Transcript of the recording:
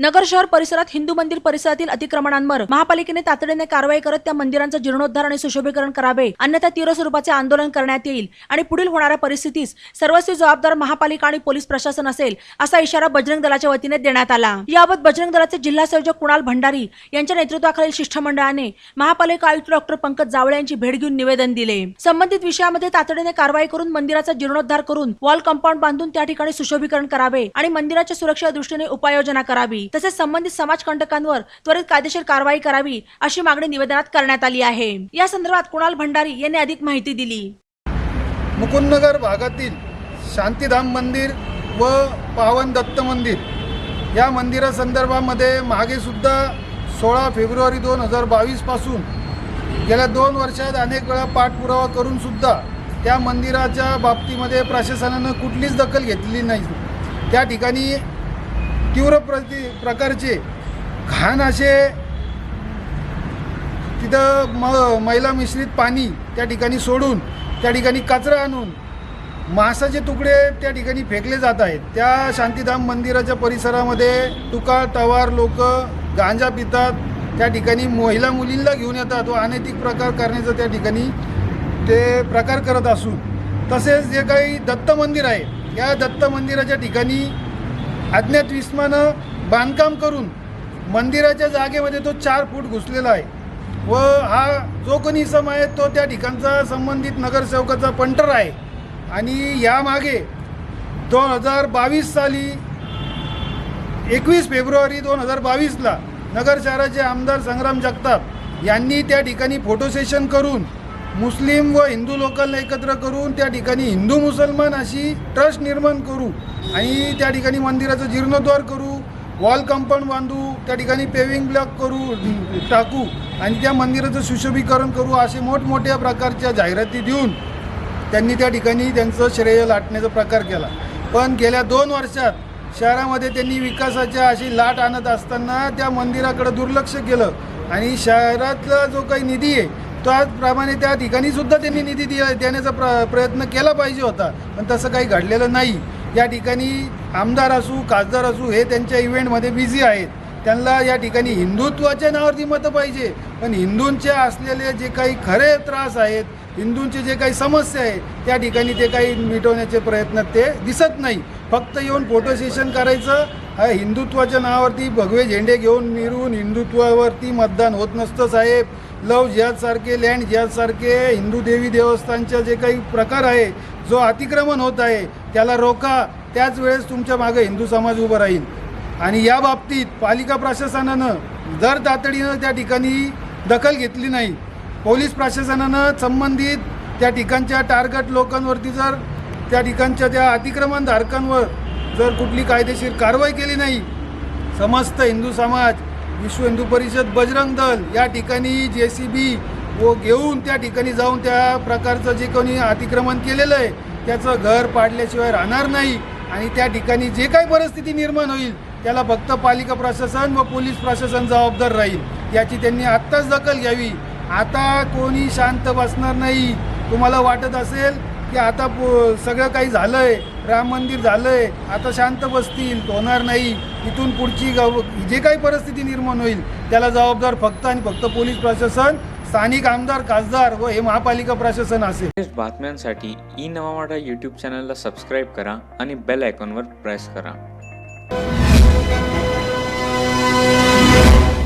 नगर शहर परिसरात हिंदू मंदिर परिसरातील अतिक्रमणांवर महापालिकेने तातडीने कारवाई करत त्या मंदिरांचा जीर्णोद्धार आणि सुशोभीकरण करावे अन्यथा तीव्र स्वरूपाचे आंदोलन करण्यात येईल आणि पुढील होणाऱ्या परिस्थितीस सर्वस्वी जबाबदार महापालिका आणि पोलीस प्रशासन असेल असा इशारा बजरंग दलाच्या वतीने देण्यात आला. याबाबत बजरंग दलाचे जिल्हा संयोजक कुणाल भंडारी यांच्या नेतृत्वाखालील शिष्टमंडळाने महापालिका आयुक्त डॉक्टर पंकज जावळे यांची भेट घेऊन निवेदन दिले. संबंधित विषयामध्ये तातडीने कारवाई करून मंदिराचा जीर्णोद्धार करून वॉल कंपाऊंड बांधून त्या ठिकाणी सुशोभीकरण करावे आणि मंदिराच्या सुरक्षा दृष्टीने उपाययोजना करावी. तसेच संबंधित समाजकंटकांवर त्वरित कायदेशीर कारवाई करावी अशी मागणी निवेदनात करण्यात आली आहे. या संदर्भात कुणाल भंडारी यांनी अधिक माहिती दिली. मुकुंदनगर भागातील शांतीधाम मंदिर व पावन दत्त मंदिर या मंदिरासंदर्भामध्ये मागेसुद्धा सोळा फेब्रुवारी दोन हजार बावीसपासून गेल्या दोन वर्षात अनेक वेळा पाठपुरावा करूनसुद्धा त्या मंदिराच्या बाबतीमध्ये प्रशासनानं कुठलीच दखल घेतलेली नाही. त्या ठिकाणी तीव्र प्रति प्रकारचे घाण असे तिथं म मैला मिश्रित पाणी त्या ठिकाणी सोडून त्या ठिकाणी कचरा आणून मांसाचे तुकडे त्या ठिकाणी फेकले जात आहेत. त्या शांतीधाम मंदिराच्या परिसरामध्ये तुका टवार लोक गांजा पितात. त्या ठिकाणी महिला मुलींना घेऊन येतात व अनैतिक प्रकार करण्याचं त्या ठिकाणी ते प्रकार करत असून. तसेच जे काही दत्त मंदिर आहे या दत्त मंदिराच्या ठिकाणी अज्ञात विस्मानं बांधकाम करून मंदिराच्या जागेमध्ये तो चार फूट घुसलेला आहे. व हा जो कोणी इसम आहे तो त्या ठिकाणचा संबंधित नगरसेवकाचा पंटर आहे. आणि यामागे दोन हजार बावीस साली एकवीस फेब्रुवारी दोन हजार बावीसला नगर शहराचे आमदार संग्राम जगताप यांनी त्या ठिकाणी फोटो सेशन करून मुस्लिम व हिंदू लोकांना एकत्र करून त्या ठिकाणी हिंदू मुसलमान अशी ट्रस्ट निर्माण करू आणि त्या ठिकाणी मंदिराचं जीर्णोद्धार करू वॉल कंपाऊंड बांधू त्या ठिकाणी पेविंग ब्लॉक करू टाकू आणि त्या मंदिराचं सुशोभीकरण करू असे मोठमोठ्या प्रकारच्या जाहिराती देऊन त्यांनी त्या ठिकाणी त्यांचं श्रेय लाटण्याचा प्रकार केला. पण गेल्या दोन वर्षात शहरामध्ये त्यांनी विकासाच्या अशी लाट आणत असताना त्या मंदिराकडे दुर्लक्ष केलं आणि शहरातला जो काही निधी आहे त्याचप्रमाणे त्या ठिकाणी सुद्धा त्यांनी निधी देण्याचा प्र प्रयत्न केला पाहिजे होता. पण तसं काही घडलेलं नाही. या ठिकाणी आमदार असू खासदार असू हे त्यांच्या इव्हेंटमध्ये बिझी आहेत. त्यांना या ठिकाणी हिंदुत्वाच्या नावावरती मतं पाहिजे. पण हिंदूंचे असलेले जे काही खरे त्रास आहेत हिंदूंचे जे काही समस्या आहेत त्या ठिकाणी ते काही मिटवण्याचे प्रयत्न ते दिसत नाही. फक्त येऊन फोटो सेशन करायचं हिंदुत्वाच्या नावावरती भगवे झेंडे घेऊन मिरून हिंदुत्वावरती मतदान होत नसतं साहेब. लव जिहादसारखे लँड जिहादसारखे हिंदू देवी देवस्थानच्या जे काही प्रकार आहे जो अतिक्रमण होत आहे त्याला रोका त्याच वेळेस तुमच्या मागे हिंदू समाज उभं राहील. आणि या बाबतीत पालिका प्रशासनानं जर तातडीनं त्या ठिकाणी दखल घेतली नाही पोलीस प्रशासनानं संबंधित त्या ठिकाणच्या टार्गेट लोकांवरती जर त्या ठिकाणच्या त्या अतिक्रमणधारकांवर जर कुठली कायदेशीर कारवाई केली नाही समस्त हिंदू समाज विश्व हिंदू परिषद बजरंग दल या ठिकाणी जे सी बी व घेऊन त्या ठिकाणी जाऊन त्या प्रकारचं जे कोणी अतिक्रमण केलेलं आहे त्याचं घर पाडल्याशिवाय राहणार नाही आणि त्या ठिकाणी जे काही परिस्थिती निर्माण होईल त्याला फक्त पालिका प्रशासन व पोलीस प्रशासन जबाबदार राहील. याची त्यांनी आत्ताच दखल घ्यावी. आता कोणी शांत बसणार नाही. तुम्हाला वाटत असेल की आता सगळं काही झालंय राम मंदिर झालंय आता शांत बसतील होणार नाही. इथून पुढची गव जे काही परिस्थिती निर्माण होईल त्याला जबाबदार फक्त आणि फक्त पोलीस प्रशासन स्थानिक आमदार खासदार व हे महापालिका प्रशासन असेल. बातम्यांसाठी ई नवामाडा यूट्यूब चॅनलला सबस्क्राईब करा आणि बेल आयकॉनवर प्रेस करा.